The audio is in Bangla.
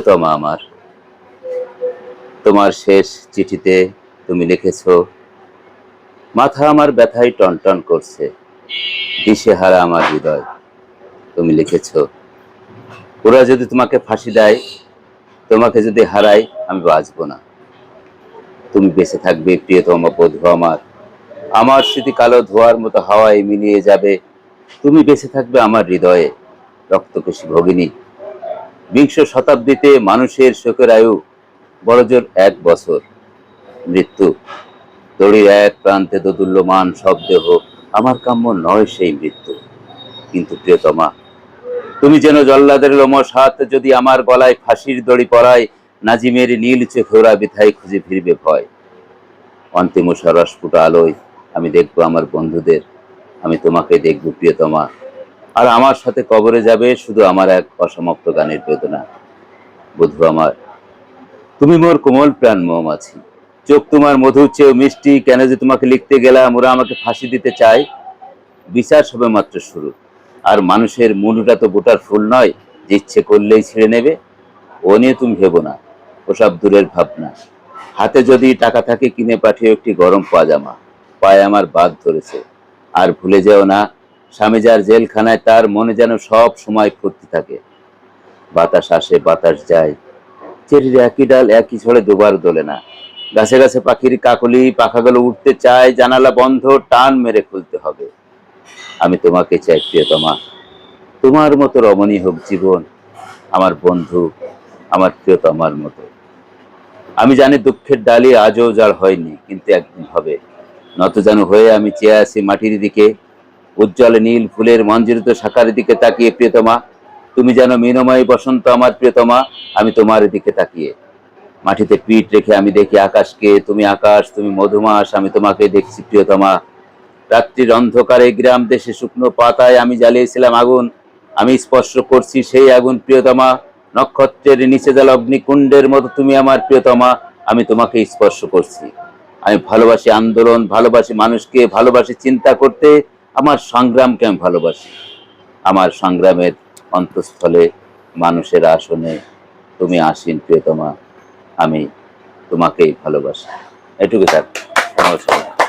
প্রিয়তমা আমার। তোমার শেষ চিঠিতে তুমি লিখেছ, মাথা আমার ব্যথায় টনটন করছে, দিশেহারা আমার হৃদয়। তুমি লিখেছ, ওরা যদি তোমাকে ফাঁসি দেয়, তোমাকে যদি হারাই আমি বাঁচবো না। তুমি বেঁচে থাকবে, প্রিয়তম বধূ আমার। আমার স্মৃতি কালো ধোয়ার মতো হাওয়ায় মিলিয়ে যাবে। তুমি বেঁচে থাকবে আমার হৃদয়ে রক্তকেশী ভগিনী। বিংশ শতাব্দীতে মানুষের শোকের আয়ু বড়জোর এক বছর। মৃত্যু। দড়ির এক প্রান্তে দোদুল্যমান শব্দ হোক আমার কাম্য নয় সেই মৃত্যু। কিন্তু প্রিয়তমা, তুমি যেন জল্লাদের লোমস হাত যদি আমার গলায় ফাঁসির দড়ি পরায়, নাজিমের নীল চোখোরা বিথায় খুঁজে ফিরবে ভয়। অন্তিম সরস্ফুট আলোয় আমি দেখব আমার বন্ধুদের। আমি তোমাকে দেখব প্রিয়তমা। আর আমার সাথে কবরে যাবে শুধু আমার এক অসমাপ্ত গানের বেদনা। বধু আমার, তুমি মোর কোমল প্রাণ মৌমাছি। চোখ তোমার মধুর চেয়েও মিষ্টি, কেন যে তোমাকে লিখতে গেলাম, ওরা আমাকে ফাঁসি দিতে চায়। বিচার সবে মাত্র শুরু। আর মানুষের মুলুটা তো গোটার ফুল নয়, যে ইচ্ছে করলেই ছিঁড়ে নেবে, ও নিয়ে তুমি ভেবো না, ওসব দূরের ভাবনা। হাতে যদি টাকা থাকে, কিনে পাঠিয়ে একটি গরম পাজামা। পায়ে আমার বাদ ধরেছে, আর ভুলে যেও না স্বামী যার জেলখানায়, তার মনে যেন সব সময় ফুর্তি থাকে। বাতাস আসে, বাতাস যায়। চেরির একই ডাল, একই ছড়ে দুবার দোলে না। গাছে গাছে পাখির কাকলি, পাখাগুলো উঠতে চায়, জানালা বন্ধ, টান মেরে খুলতে হবে। আমি তোমাকে চাই, প্রিয়তমা। তোমার মতো রমণী হোক জীবন, আমার বন্ধু, আমার প্রিয়তমার মতো। আমি জানি দুঃখের ডালি আজও যার হয়নি, কিন্তু একদিন হবে। নত যেন হয়ে আমি চেয়ে আসি মাটির দিকে উজ্জ্বল নীল ফুলের মঞ্জুরিত শাখার দিকে তাকিয়ে প্রিয়তমা, তুমি যেন মিনময় বসন্ত আমার প্রিয়তমা, আমি তোমার দিকে তাকিয়ে। মাটিতে পিঠ রেখে আমি দেখি আকাশকে, তুমি আকাশ, তুমি মধুমাস, আমি তোমাকে দেখছি প্রিয়তমা। রাত্রির অন্ধকারে গ্রাম দেশে শুকনো পাতায় আমি জ্বালিয়েছিলাম আগুন। আমি স্পর্শ করছি সেই আগুন প্রিয়তমা। নক্ষত্রের নিচে জল অগ্নিকুণ্ডের মতো তুমি আমার প্রিয়তমা, আমি তোমাকে স্পর্শ করছি। আমি ভালোবাসি আন্দোলন, ভালোবাসি মানুষকে, ভালোবাসি চিন্তা করতে আমার সংগ্রামকে আমি ভালোবাসি। আমার সংগ্রামের অন্তঃস্থলে মানুষের আসনে তুমি আসিন প্রিয়তমা, আমি তোমাকেই ভালোবাসি। এটুকু থাক। নমস্কার।